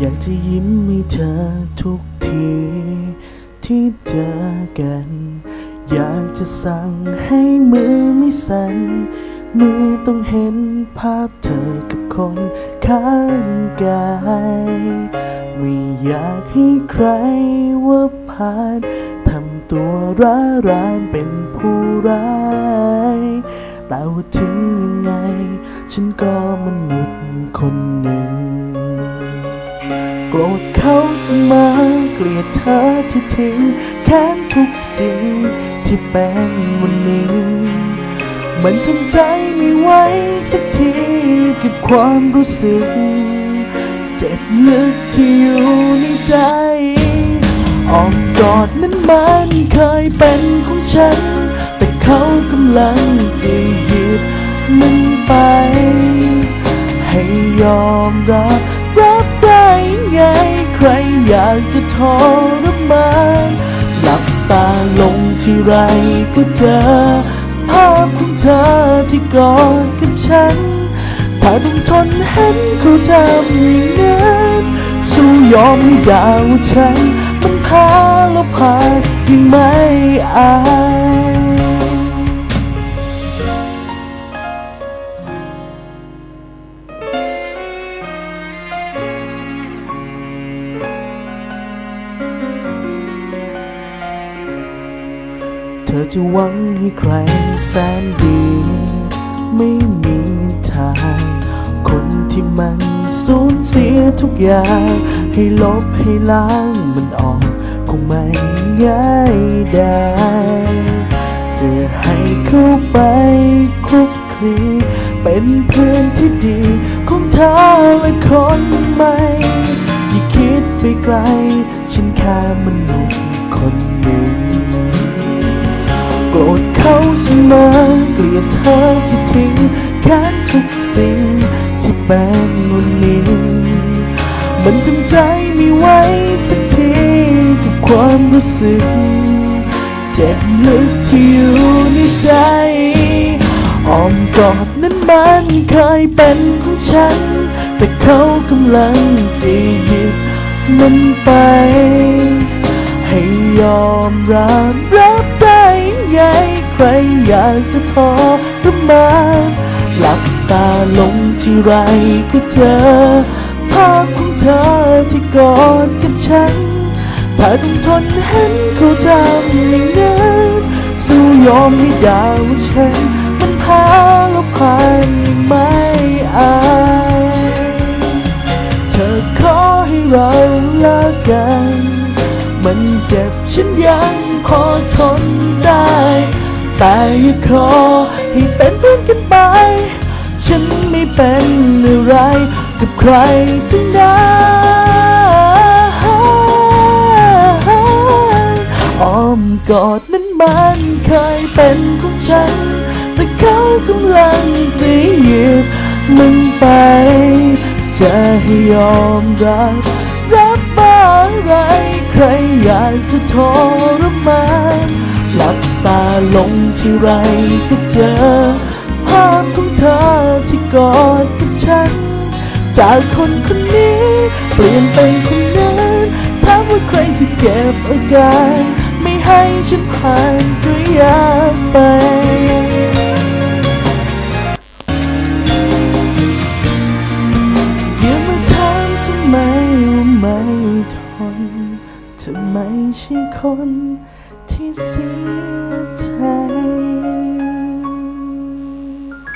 อยากจะยิ้มให้เธอที ที่เจอกัน อยากจะสั่งให้มือไม่สั่นมือต้องเห็นภาพเธอกับคนข้างกายไม่อยากให้ใครว่าผ่านทำตัวร้ารานเป็นผู้ร้ายแต่ว่าถึงยังไง ฉันก็มนุษย์คนหนึ่ง โกรธเขาเสมอเกลียดเธอที่ทิ้งแค้นทุกสิ่งที่เป็นวันนี้ มันทำใจไม่ไหวสักทีกับความรู้สึก เจ็บลึกที่อยู่ในใจอ้อมกอดนั้นมันเคยเป็นของฉัน แต่เขากำลังจะหยิบมันไป ให้ยอมรับ อยากจะทรมานหลับตาลงที่ไรก็เจอ ภาพของเธอที่กอดกับฉัน ถ้าต้องทนเห็นเขาทำอย่างนั้นสู้ยอมให้ดาวฉัน มันพาแล้วพายังไม่อาย เธอจะหวังให้ใครแสนดี ไม่มีทาง คนที่มันสูญเสียทุกอย่าง ให้ลบให้ล้างมันออกคงไม่ง่ายได้ จะให้เข้าไปคุกคลีเป็นเพื่อนที่ดีของเธอและคนใหม่อย่าคิดไปไกล ฉันแค่มนุษย์คน เสมอเกลียดเธอที่ทิ้งแค้นทุกสิ่งที่เป็นวันนี้ มันจำใจไม่ไหวสักทีกับความรู้สึก เจ็บลึกที่อยู่ในใจอ้อมกอดนั้นมันเคยเป็นของฉัน แต่เขากำลังจะหยิบมันไป ให้ยอมรับรับ อยากจะทอรมานหลับตาลงที่ไรก็เจอ ภาพของเธอที่กอดกับฉันถ้าต้องทนเห็นเขาทำอย่างนั้นสู้ยอมให้ดาวฉัน มันพาแล้วผ่านยังไม่อายเธอขอให้เราเลิกกัน มันเจ็บฉันยังพอทนได้ แต่อย่าขอให้เป็นเพื่อนกันไป ฉันไม่เป็นอะไรกับใครทั้งนั้นอ้อมกอดนั้นมันเคยเป็นของฉัน แต่เขากำลังจะหยิบมันไป จะให้ยอมรับรับบ้าอะไร ใครอยากจะทรมานหลับตาลง ที่ไรก็เจอ ภาพของเธอที่กอดกับฉัน จากคนคนนี้ เปลี่ยนเป็นคนนั้นถามว่าใครจะเก็บอาการ ไม่ให้ฉันผ่านก็อยากไปอย่ามาถามทำไมว่าไม่ทนเธอไม่ใช่คนที่เสียใจ